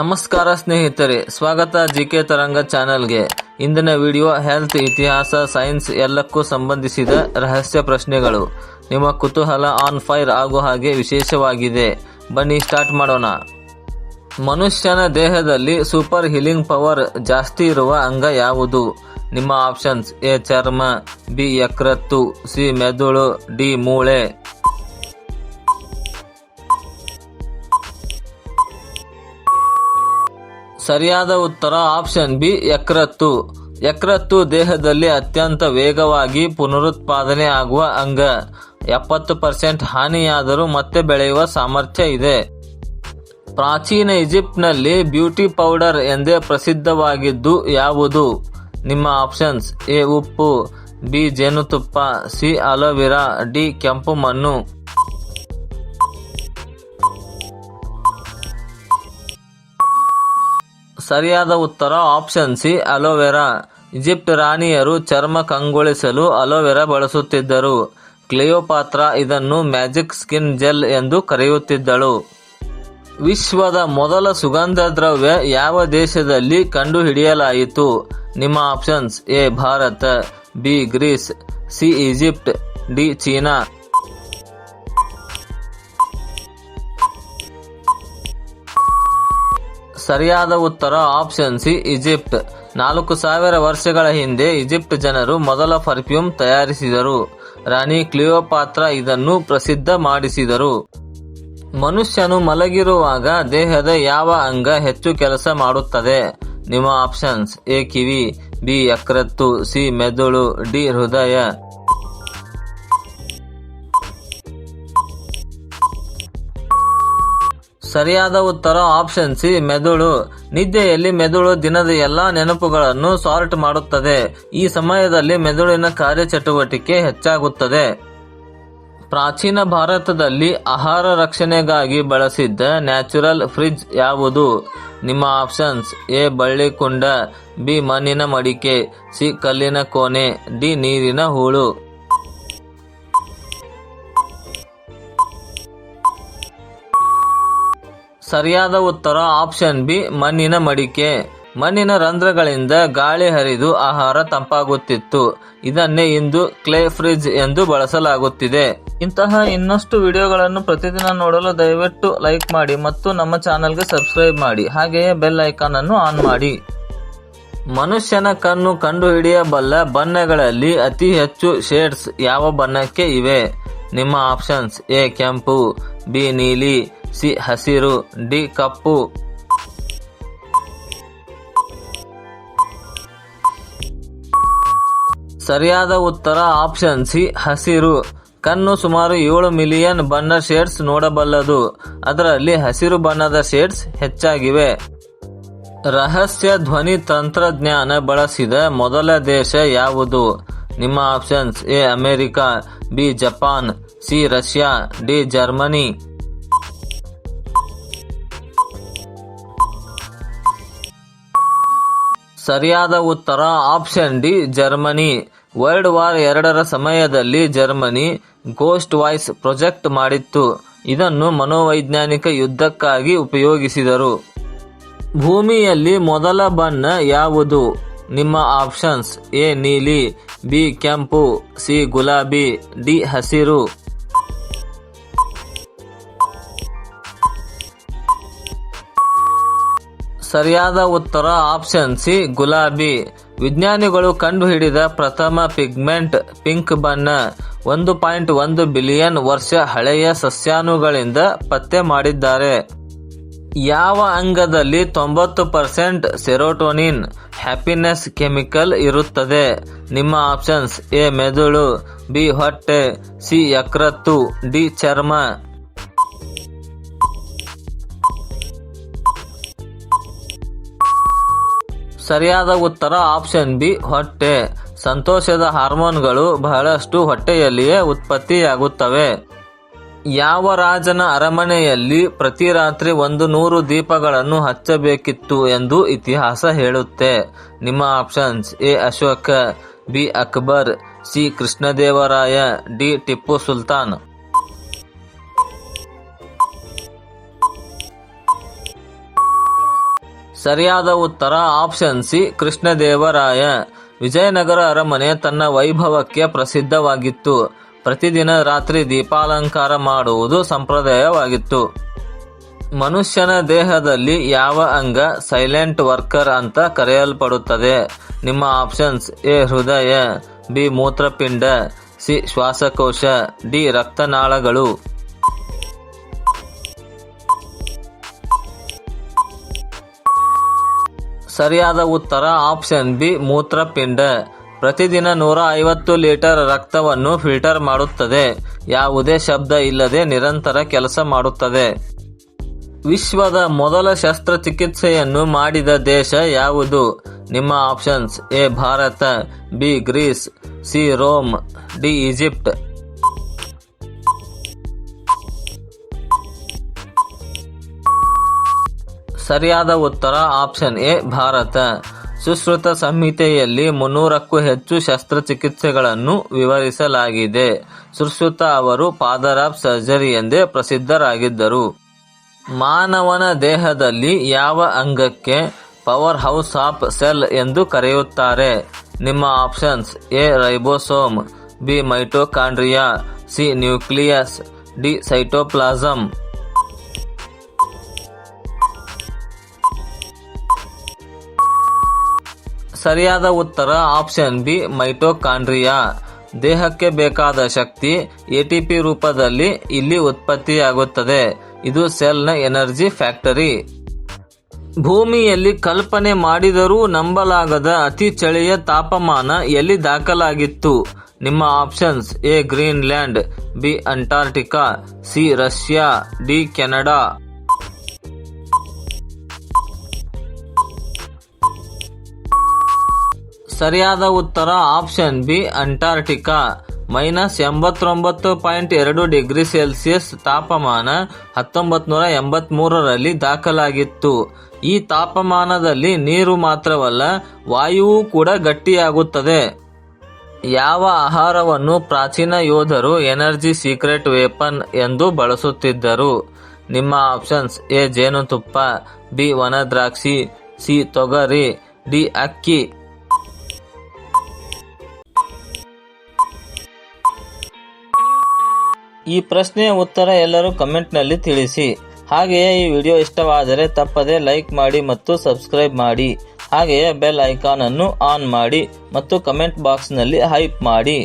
ನಮಸ್ಕಾರ ಸ್ನೇಹಿತರೆ, ಸ್ವಾಗತ ಜಿ ಕೆ ತರಂಗ ಚಾನೆಲ್ಗೆ. ಇಂದಿನ ವಿಡಿಯೋ ಹೆಲ್ತ್, ಇತಿಹಾಸ, ಸೈನ್ಸ್ ಎಲ್ಲಕ್ಕೂ ಸಂಬಂಧಿಸಿದ ರಹಸ್ಯ ಪ್ರಶ್ನೆಗಳು. ನಿಮ್ಮ ಕುತೂಹಲ ಆನ್ ಫೈರ್ ಆಗೋ ಹಾಗೆ ವಿಶೇಷವಾಗಿದೆ. ಬನ್ನಿ ಸ್ಟಾರ್ಟ್ ಮಾಡೋಣ. ಮನುಷ್ಯನ ದೇಹದಲ್ಲಿ ಸೂಪರ್ ಹೀಲಿಂಗ್ ಪವರ್ ಜಾಸ್ತಿ ಇರುವ ಅಂಗ ಯಾವುದು? ನಿಮ್ಮ ಆಪ್ಷನ್ಸ್ ಎ ಚರ್ಮ, ಬಿ ಯಕ್ರತ್ತು ಸಿ ಮೆದುಳು, ಡಿ ಮೂಳೆ. ಸರಿಯಾದ ಉತ್ತರ ಆಪ್ಷನ್ ಬಿ ಯಕ್ರತ್ತು ಯಕ್ರತ್ತು ದೇಹದಲ್ಲಿ ಅತ್ಯಂತ ವೇಗವಾಗಿ ಪುನರುತ್ಪಾದನೆ ಆಗುವ ಅಂಗ. ಎಪ್ಪತ್ತು ಪರ್ಸೆಂಟ್ ಹಾನಿಯಾದರೂ ಮತ್ತೆ ಬೆಳೆಯುವ ಸಾಮರ್ಥ್ಯ ಇದೆ. ಪ್ರಾಚೀನ ಈಜಿಪ್ಟ್ನಲ್ಲಿ ಬ್ಯೂಟಿ ಪೌಡರ್ ಎಂದೇ ಪ್ರಸಿದ್ಧವಾಗಿದ್ದು ಯಾವುದು? ನಿಮ್ಮ ಆಪ್ಷನ್ಸ್ ಎ, ಉಪ್ಪು, ಬಿ, ಜೇನುತುಪ್ಪ, ಸಿ, ಅಲೋವೆರಾ, ಡಿ, ಕೆಂಪು ಮಣ್ಣು. ಸರಿಯಾದ ಉತ್ತರ option C, aloe vera. Egypt ರಾಣಿಯರು ಚರ್ಮ ಕಂಗೊಳಿಸಲು ಅಲೋವೆರಾ ಬಳಸುತ್ತಿದ್ದರು. ಕ್ಲಿಯೋಪಾತ್ರ ಇದನ್ನು ಮ್ಯಾಜಿಕ್ ಸ್ಕಿನ್ ಜೆಲ್ ಎಂದು ಕರೆಯುತ್ತಿದ್ದಳು. ವಿಶ್ವದ ಮೊದಲ ಸುಗಂಧ ದ್ರವ್ಯ ಯಾವ ದೇಶದಲ್ಲಿ ಕಂಡುಹಿಡಿಯಲಾಯಿತು? ನಿಮ್ಮ options A, Bharat, B, Greece, C, Egypt, D, China. ಸರಿಯಾದ ಉತ್ತರ ಆಪ್ಷನ್ ಸಿ, ಈಜಿಪ್ಟ್. ನಾಲ್ಕು ಸಾವಿರ ವರ್ಷಗಳ ಹಿಂದೆ ಈಜಿಪ್ಟ್ ಜನರು ಮೊದಲ ಪರ್ಫ್ಯೂಮ್ ತಯಾರಿಸಿದರು. ರಾಣಿ ಕ್ಲಿಯೋಪಾತ್ರ ಇದನ್ನು ಪ್ರಸಿದ್ಧ ಮಾಡಿಸಿದರು. ಮನುಷ್ಯನು ಮಲಗಿರುವಾಗ ದೇಹದ ಯಾವ ಅಂಗ ಹೆಚ್ಚು ಕೆಲಸ ಮಾಡುತ್ತದೆ? ನಿಮ್ಮ ಆಪ್ಷನ್ಸ್ ಎ ಕಿವಿ, ಬಿ, ಯಕೃತ್ತು, ಸಿ, ಮೆದುಳು, ಡಿ, ಹೃದಯ. ಸರಿಯಾದ ಉತ್ತರ ಆಪ್ಷನ್ ಸಿ, ಮೆದುಳು. ನಿದ್ದೆಯಲ್ಲಿ ಮೆದುಳು ದಿನದ ಎಲ್ಲಾ ನೆನಪುಗಳನ್ನು ಸಾರ್ಟ್ ಮಾಡುತ್ತದೆ. ಈ ಸಮಯದಲ್ಲಿ ಮೆದುಳಿನ ಕಾರ್ಯಚಟುವಟಿಕೆ ಹೆಚ್ಚಾಗುತ್ತದೆ. ಪ್ರಾಚೀನ ಭಾರತದಲ್ಲಿ ಆಹಾರ ರಕ್ಷಣೆಗಾಗಿ ಬಳಸಿದ್ದ ನ್ಯಾಚುರಲ್ ಫ್ರಿಜ್ ಯಾವುದು? ನಿಮ್ಮ ಆಪ್ಷನ್ಸ್ ಎ, ಬಳ್ಳಿ ಕುಂಡ, ಬಿ, ಮಣ್ಣಿನ ಮಡಿಕೆ, ಸಿ, ಕಲ್ಲಿನ ಕೋಣೆ, ಡಿ, ನೀರಿನ ಹೂಳು. ಸರಿಯಾದ ಉತ್ತರ ಆಪ್ಷನ್ ಬಿ, ಮಣ್ಣಿನ ಮಡಿಕೆ. ಮಣ್ಣಿನ ರಂಧ್ರಗಳಿಂದ ಗಾಳಿ ಹರಿದು ಆಹಾರ ತಂಪಾಗುತ್ತಿತ್ತು. ಇದನ್ನೇ ಇಂದು ಕ್ಲೇ ಫ್ರಿಜ್ ಎಂದು ಬಳಸಲಾಗುತ್ತಿದೆ. ಇಂತಹ ಇನ್ನಷ್ಟು ವಿಡಿಯೋಗಳನ್ನು ಪ್ರತಿದಿನ ನೋಡಲು ದಯವಿಟ್ಟು ಲೈಕ್ ಮಾಡಿ ಮತ್ತು ನಮ್ಮ ಚಾನೆಲ್ಗೆ ಸಬ್ಸ್ಕ್ರೈಬ್ ಮಾಡಿ. ಹಾಗೆಯೇ ಬೆಲ್ ಐಕಾನ್ ಅನ್ನು ಆನ್ ಮಾಡಿ. ಮನುಷ್ಯನ ಕಣ್ಣು ಕಂಡುಹಿಡಿಯಬಲ್ಲ ಬಣ್ಣಗಳಲ್ಲಿ ಅತಿ ಹೆಚ್ಚು ಶೇಡ್ಸ್ ಯಾವ ಬಣ್ಣಕ್ಕೆ ಇವೆ? ನಿಮ್ಮ ಆಪ್ಷನ್ಸ್ ಎ, ಕೆಂಪು. ಬಿ ನೀಲಿ, ಸಿ ಹಸಿರು, ಡಿ ಕಪ್ಪು. ಸರಿಯಾದ ಉತ್ತರ ಆಪ್ಷನ್ ಸಿ ಹಸಿರು. ಕಣ್ಣು ಸುಮಾರು ಏಳು ಮಿಲಿಯನ್ ಬಣ್ಣ ಶೇಡ್ಸ್ ನೋಡಬಲ್ಲದು. ಅದರಲ್ಲಿ ಹಸಿರು ಬಣ್ಣದ ಶೇಡ್ಸ್ ಹೆಚ್ಚಾಗಿವೆ. ರಹಸ್ಯ ಧ್ವನಿ ತಂತ್ರಜ್ಞಾನ ಬಳಸಿದ ಮೊದಲ ದೇಶ ಯಾವುದು? ನಿಮ್ಮ options A America, B Japan. C, Russia, D, Germany. ಸರಿಯಾದ ಉತ್ತರ, option D, Germany. World war ಎರಡರ ಸಮಯದಲ್ಲಿ ಜರ್ಮನಿ ಗೋಸ್ಟ್ ವಾಯ್ಸ್ ಪ್ರೊಜೆಕ್ಟ್ ಮಾಡಿತ್ತು. ಇದನ್ನು ಮನೋವೈಜ್ಞಾನಿಕ ಯುದ್ಧಕ್ಕಾಗಿ ಉಪಯೋಗಿಸಿದರು. ಭೂಮಿಯಲ್ಲಿ ಮೊದಲ ಬಣ್ಣ ಯಾವುದು? ನಿಮ್ಮ ಆಪ್ಷನ್ಸ್ ಎ, ನೀಲಿ, ಬಿ, ಕೆಂಪು, ಸಿ, ಗುಲಾಬಿ, ಡಿ, ಹಸಿರು. ಸರಿಯಾದ ಉತ್ತರ ಆಪ್ಷನ್ ಸಿ, ಗುಲಾಬಿ. ವಿಜ್ಞಾನಿಗಳು ಕಂಡುಹಿಡಿದ ಪ್ರಥಮ ಪಿಗ್ಮೆಂಟ್ ಪಿಂಕ್ ಬಣ್ಣ. ಒಂದು ಪಾಯಿಂಟ್ ಒಂದು ಬಿಲಿಯನ್ ವರ್ಷ ಹಳೆಯ ಸಸ್ಯಾನುಗಳಿಂದ ಪತ್ತೆ ಮಾಡಿದ್ದಾರೆ. ಯಾವ ಅಂಗದಲ್ಲಿ ತೊಂಬತ್ತು ಪರ್ಸೆಂಟ್ ಸೆರೋಟೋನಿನ್, ಹ್ಯಾಪಿನೆಸ್ ಕೆಮಿಕಲ್ ಇರುತ್ತದೆ? ನಿಮ್ಮ ಆಪ್ಷನ್ಸ್ ಎ, ಮೆದುಳು, ಬಿ, ಹೊಟ್ಟೆ, ಸಿ, ಯಕೃತ್ತು, ಡಿ, ಚರ್ಮ. ಸರಿಯಾದ ಉತ್ತರ ಆಪ್ಷನ್ ಬಿ, ಹೊಟ್ಟೆ. ಸಂತೋಷದ ಹಾರ್ಮೋನ್ಗಳು ಬಹಳಷ್ಟು ಹೊಟ್ಟೆಯಲ್ಲಿಯೇ ಉತ್ಪತ್ತಿಯಾಗುತ್ತವೆ. ಯಾವ ರಾಜನ ಅರಮನೆಯಲ್ಲಿ ಪ್ರತಿ ರಾತ್ರಿ ಒಂದು ನೂರು ದೀಪಗಳನ್ನು ಹಚ್ಚಬೇಕಿತ್ತು ಎಂದು ಇತಿಹಾಸ ಹೇಳುತ್ತೆ. ನಿಮ್ಮ options A, Ashoka, B, Akbar, C, Krishnadevaraya, D, Tipu Sultan. ಸರಿಯಾದ ಉತ್ತರ ಆಪ್ಷನ್ ಸಿ, ಕೃಷ್ಣದೇವರಾಯ. ವಿಜಯನಗರ ಅರಮನೆ ತನ್ನ ವೈಭವಕ್ಕೆ ಪ್ರಸಿದ್ಧವಾಗಿತ್ತು. ಪ್ರತಿದಿನ ರಾತ್ರಿ ದೀಪಾಲಂಕಾರ ಮಾಡುವುದು ಸಂಪ್ರದಾಯವಾಗಿತ್ತು. ಮನುಷ್ಯನ ದೇಹದಲ್ಲಿ ಯಾವ ಅಂಗ ಸೈಲೆಂಟ್ ವರ್ಕರ್ ಅಂತ ಕರೆಯಲ್ಪಡುತ್ತದೆ? ನಿಮ್ಮ ಆಪ್ಷನ್ಸ್ ಎ, ಹೃದಯ, ಬಿ, ಮೂತ್ರಪಿಂಡ, ಸಿ, ಶ್ವಾಸಕೋಶ, ಡಿ, ರಕ್ತನಾಳಗಳು. ಸರಿಯಾದ ಉತ್ತರ ಆಪ್ಷನ್ ಬಿ, ಮೂತ್ರಪಿಂಡ. ಪ್ರತಿದಿನ ನೂರ ಐವತ್ತು ಲೀಟರ್ ರಕ್ತವನ್ನು ಫಿಲ್ಟರ್ ಮಾಡುತ್ತದೆ. ಯಾವುದೇ ಶಬ್ದ ಇಲ್ಲದೆ ನಿರಂತರ ಕೆಲಸ ಮಾಡುತ್ತದೆ. ವಿಶ್ವದ ಮೊದಲ ಶಸ್ತ್ರಚಿಕಿತ್ಸೆಯನ್ನು ಮಾಡಿದ ದೇಶ ಯಾವುದು? ನಿಮ್ಮ options A, Bharat, B, Greece, C, Rome, D, Egypt. ಸರಿಯಾದ ಉತ್ತರ ಆಪ್ಷನ್ ಎ, ಭಾರತ. ಸುಶ್ರುತ ಸಂಹಿತೆಯಲ್ಲಿ ಮುನ್ನೂರಕ್ಕೂ ಹೆಚ್ಚು ಶಸ್ತ್ರಚಿಕಿತ್ಸೆಗಳನ್ನು ವಿವರಿಸಲಾಗಿದೆ. ಸುಶ್ರುತ ಅವರು ಫಾದರ್ ಆಫ್ ಸರ್ಜರಿ ಎಂದೇ ಪ್ರಸಿದ್ಧರಾಗಿದ್ದರು. ಮಾನವನ ದೇಹದಲ್ಲಿ ಯಾವ ಅಂಗಕ್ಕೆ ಪವರ್ ಹೌಸ್ ಆಫ್ ಸೆಲ್ ಎಂದು ಕರೆಯುತ್ತಾರೆ? ನಿಮ್ಮ options A, ribosome, B, mitochondria, C, nucleus, D cytoplasm ಸರಿಯಾದ ಉತ್ತರ ಆಪ್ಷನ್ ಬಿ, ಮೈಟೋಕಾಂಡ್ರಿಯಾ. ದೇಹಕ್ಕೆ ಬೇಕಾದ ಶಕ್ತಿ ಎಟಿಪಿ ರೂಪದಲ್ಲಿ ಇಲ್ಲಿ ಉತ್ಪತ್ತಿಯಾಗುತ್ತದೆ. ಇದು ಸೆಲ್ನ ಎನರ್ಜಿ ಫ್ಯಾಕ್ಟರಿ. ಭೂಮಿಯಲ್ಲಿ ಕಲ್ಪನೆ ಮಾಡಿದರೂ ನಂಬಲಾಗದ ಅತಿ ಚಳಿಯ ತಾಪಮಾನ ಎಲ್ಲಿ ದಾಖಲಾಗಿತ್ತು? ನಿಮ್ಮ options A, Greenland, B Antarctica C, Russia, D, Canada. ಸರಿಯಾದ ಉತ್ತರ ಆಪ್ಷನ್ ಬಿ ಅಂಟಾರ್ಟಿಕಾ ಮೈನಸ್ ಎಂಬತ್ತೊಂಬತ್ತು ಪಾಯಿಂಟ್ ಎರಡು ಡಿಗ್ರಿ ಸೆಲ್ಸಿಯಸ್ ತಾಪಮಾನ ಹತ್ತೊಂಬತ್ತು ನೂರ ಎಂಬತ್ಮೂರರಲ್ಲಿ ದಾಖಲಾಗಿತ್ತು. ಈ ತಾಪಮಾನದಲ್ಲಿ ನೀರು ಮಾತ್ರವಲ್ಲ, ವಾಯುವು ಕೂಡ ಗಟ್ಟಿಯಾಗುತ್ತದೆ. ಯಾವ ಆಹಾರವನ್ನು ಪ್ರಾಚೀನ ಯೋಧರು ಎನರ್ಜಿ ಸೀಕ್ರೆಟ್ ವೇಪನ್ ಎಂದು ಬಳಸುತ್ತಿದ್ದರು? ನಿಮ್ಮ ಆಪ್ಷನ್ಸ್ ಎ, ಜೇನುತುಪ್ಪ, ಬಿ, ವನದ್ರಾಕ್ಷಿ, ಸಿ, ತೊಗರಿ, ಡಿ, ಅಕ್ಕಿ. ಈ ಪ್ರಶ್ನೆಯ ಉತ್ತರ ಎಲ್ಲರೂ ಕಮೆಂಟ್ನಲ್ಲಿ ತಿಳಿಸಿ. ಹಾಗೆಯೇ ಈ ವಿಡಿಯೋ ಇಷ್ಟವಾದರೆ ತಪ್ಪದೆ ಲೈಕ್ ಮಾಡಿ ಮತ್ತು ಸಬ್ಸ್ಕ್ರೈಬ್ ಮಾಡಿ. ಹಾಗೆಯೇ ಬೆಲ್ ಐಕಾನ್ ಅನ್ನು ಆನ್ ಮಾಡಿ ಮತ್ತು ಕಮೆಂಟ್ ಬಾಕ್ಸ್ನಲ್ಲಿ ಹೈಪ್ ಮಾಡಿ.